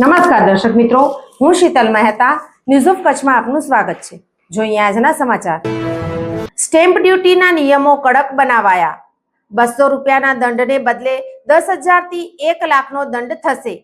નમસ્કાર દર્શક મિત્રો, હું શીતલ મહેતા. ન્યૂઝ ઓફ કચ્છમાં આપનું સ્વાગત છે. જોઈએ આજના સમાચાર. સ્ટેમ્પ ડ્યુટીના નિયમો કડક બનાવાયા. બસો રૂપિયાના દંડને બદલે દસ હજારથી એક લાખનો દંડ થશે.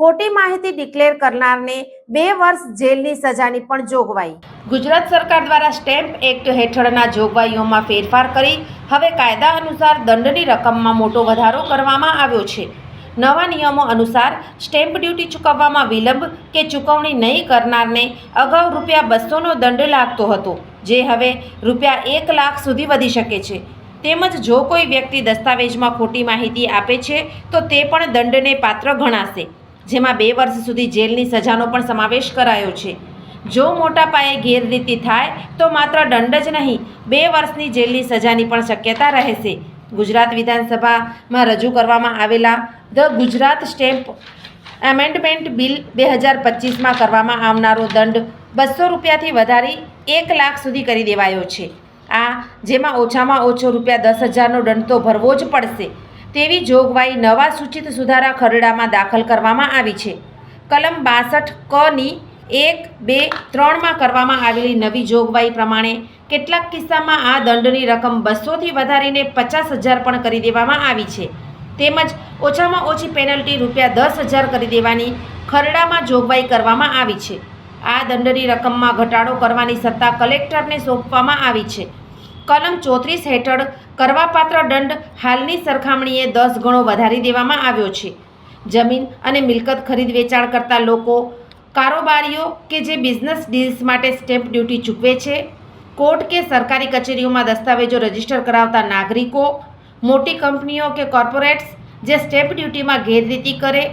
ખોટી માહિતી ડિક્લેર કરનારને બે વર્ષ જેલની સજાની પણ જોગવાઈ. ગુજરાત સરકાર દ્વારા સ્ટેમ્પ એક્ટ હેઠળના જોગવાઈઓમાં ફેરફાર કરી હવે કાયદા અનુસાર દંડની રકમમાં મોટો વધારો કરવામાં આવ્યો છે. નવા નિયમો અનુસાર સ્ટેમ્પ ડ્યુટી ચૂકવવામાં વિલંબ કે ચૂકવણી નહીં કરનારને અગાઉ રૂપિયા બસોનો દંડ લાગતો હતો, જે હવે રૂપિયા એક લાખ સુધી વધી શકે છે. તેમજ જો કોઈ વ્યક્તિ દસ્તાવેજમાં ખોટી માહિતી આપે છે, તો તે પણ દંડને પાત્ર ગણાશે, જેમાં બે વર્ષ સુધી જેલની સજાનો પણ સમાવેશ કરાયો છે. જો મોટા પાયે ગેરરીતિ થાય, તો માત્ર દંડ જ નહીં, બે વર્ષની જેલની સજાની પણ શક્યતા રહેશે. ગુજરાત વિધાનસભામાં રજૂ કરવામાં આવેલા the Gujarat stamp amendment bill બે હજાર પચીસમાં કરવામાં આવનારો દંડ બસો રૂપિયાથી વધારી એક લાખ સુધી કરી દેવાયો છે. આ જેમાં ઓછામાં ઓછો રૂપિયા દસ હજારનો દંડ તો ભરવો જ પડશે. તેવી જોગવાઈ નવા સૂચિત સુધારા ખરડામાં દાખલ કરવામાં આવી છે. કલમ બાસઠ કની એક, બે, ત્રણમાં કરવામાં આવેલી નવી જોગવાઈ પ્રમાણે કેટલાક કિસ્સામાં આ દંડની રકમ બસોથી વધારીને પચાસ હજાર પણ કરી દેવામાં આવી છે. તેમજ ઓછામાં ઓછી પેનલ્ટી રૂપિયા દસ હજાર કરી દેવાની ખરડામાં જોગવાઈ કરવામાં આવી છે. આ દંડની રકમમાં ઘટાડો કરવાની સત્તા કલેક્ટરને સોંપવામાં આવી છે. કલમ ચોત્રીસ હેઠળ કરવાપાત્ર દંડ હાલની સરખામણીએ દસ ગણો વધારી દેવામાં આવ્યો છે. જમીન અને મિલકત ખરીદ વેચાણ કરતા લોકો, કારોબારીઓ કે જે બિઝનેસ ડીલ્સ માટે સ્ટેમ્પ ડ્યુટી ચૂકવે છે, કોર્ટ કે સરકારી કચેરીઓમાં દસ્તાવેજો રજિસ્ટર કરાવતા નાગરિકો મોટી કંપનીઓ કે કોર્પોરેટ્સ જે સ્ટેમ્પ ડ્યુટીમાં ગેરરીતિ કરે.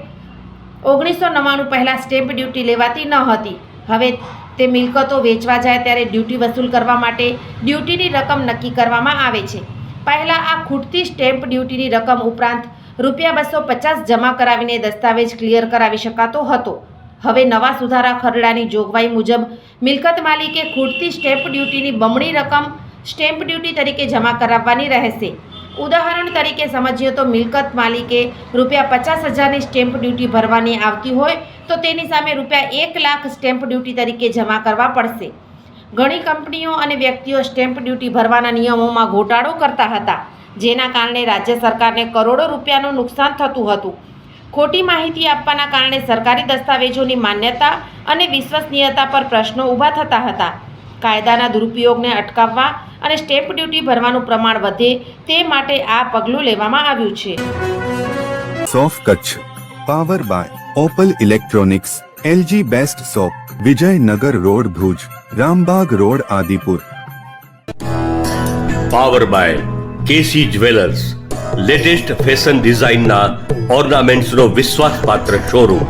ઓગણીસો નવ્વાણું પહેલાં સ્ટેમ્પ ડ્યુટી લેવાતી ન હતી. હવે તે મિલકતો વેચવા જાય ત્યારે ડ્યુટી વસૂલ કરવા માટે ડ્યુટીની રકમ નક્કી કરવામાં આવે છે. પહેલાં આ ખૂટતી સ્ટેમ્પ ડ્યુટીની રકમ ઉપરાંત રૂપિયા બસો પચાસ જમા કરાવીને દસ્તાવેજ ક્લિયર કરાવી શકાતો હતો. હવે નવા સુધારા ખરડાની જોગવાઈ મુજબ મિલકત માલિકે ખૂટતી સ્ટેમ્પ ડ્યુટીની બમણી રકમ સ્ટેમ્પ ડ્યુટી તરીકે જમા કરાવવાની રહેશે. ઉદાહરણ તરીકે સમજીએ તો મિલકત માલિકે રૂપિયા પચાસ હજારની સ્ટેમ્પ ડ્યુટી ભરવાની આવતી હોય તો તેની સામે રૂપિયા એક લાખ સ્ટેમ્પ ડ્યુટી તરીકે જમા કરવા પડશે. ઘણી કંપનીઓ અને વ્યક્તિઓ સ્ટેમ્પ ડ્યુટી ભરવાના નિયમોમાં ઘોટાળો કરતા હતા, જેના કારણે રાજ્ય સરકારને કરોડો રૂપિયાનું નુકસાન થતું હતું. ખોટી માહિતી આપવાના કારણે સરકારી દસ્તાવેજોની માન્યતા અને વિશ્વસનીયતા પર પ્રશ્નો ઊભા થતા હતા. કાયદાના દુરુપયોગને અટકાવવા અને સ્ટેમ્પ ડ્યુટી ભરવાનું પ્રમાણ વધે તે માટે આ પગલું લેવામાં આવ્યું છે. સોફ Kutch. Power by Opal electronics LG best shop Vijaynagar road Bhuj Rambag road Adipur power by KC jewellers latest fashion ડિઝાઇનના ઓર્નામેન્ટ્સનો વિશ્વાસપાત્ર શોરૂમ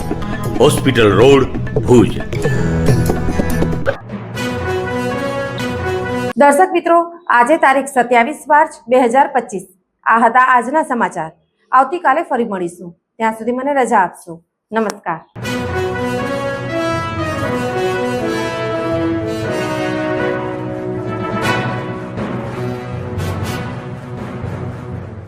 હોસ્પિટલ રોડ ભુજ દર્શક મિત્રો, આજે તારીખ સત્યાવીસ માર્ચ બે હજાર પચીસ. આ હતા આજના સમાચાર. આવતીકાલે ફરી મળીશું. ત્યાં સુધી મને રજા આપશો. નમસ્કાર.